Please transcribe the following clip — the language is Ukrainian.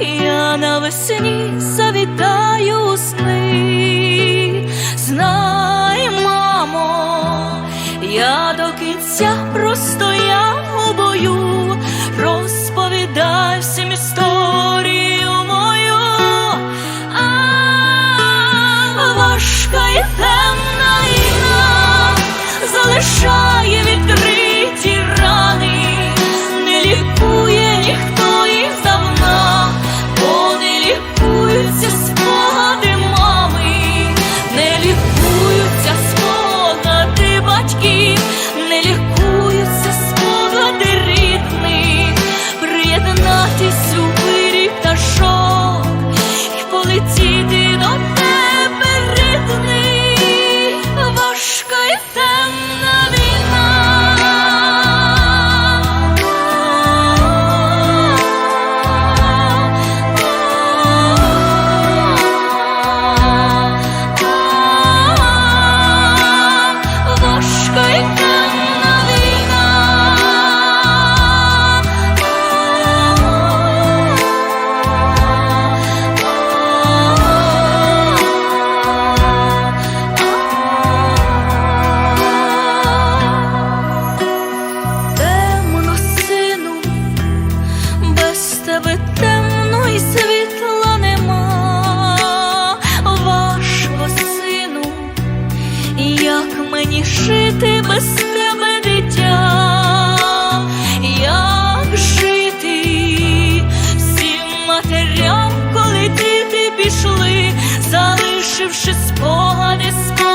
я навесні завітаю у сни. Знай, мамо, я до кінця простоя у бою, розповідай всім історію мою, а важка і темна іна, залишає. С тебе життя, як жити всім матерям, Коли діти пішли, залишивши спогади спогади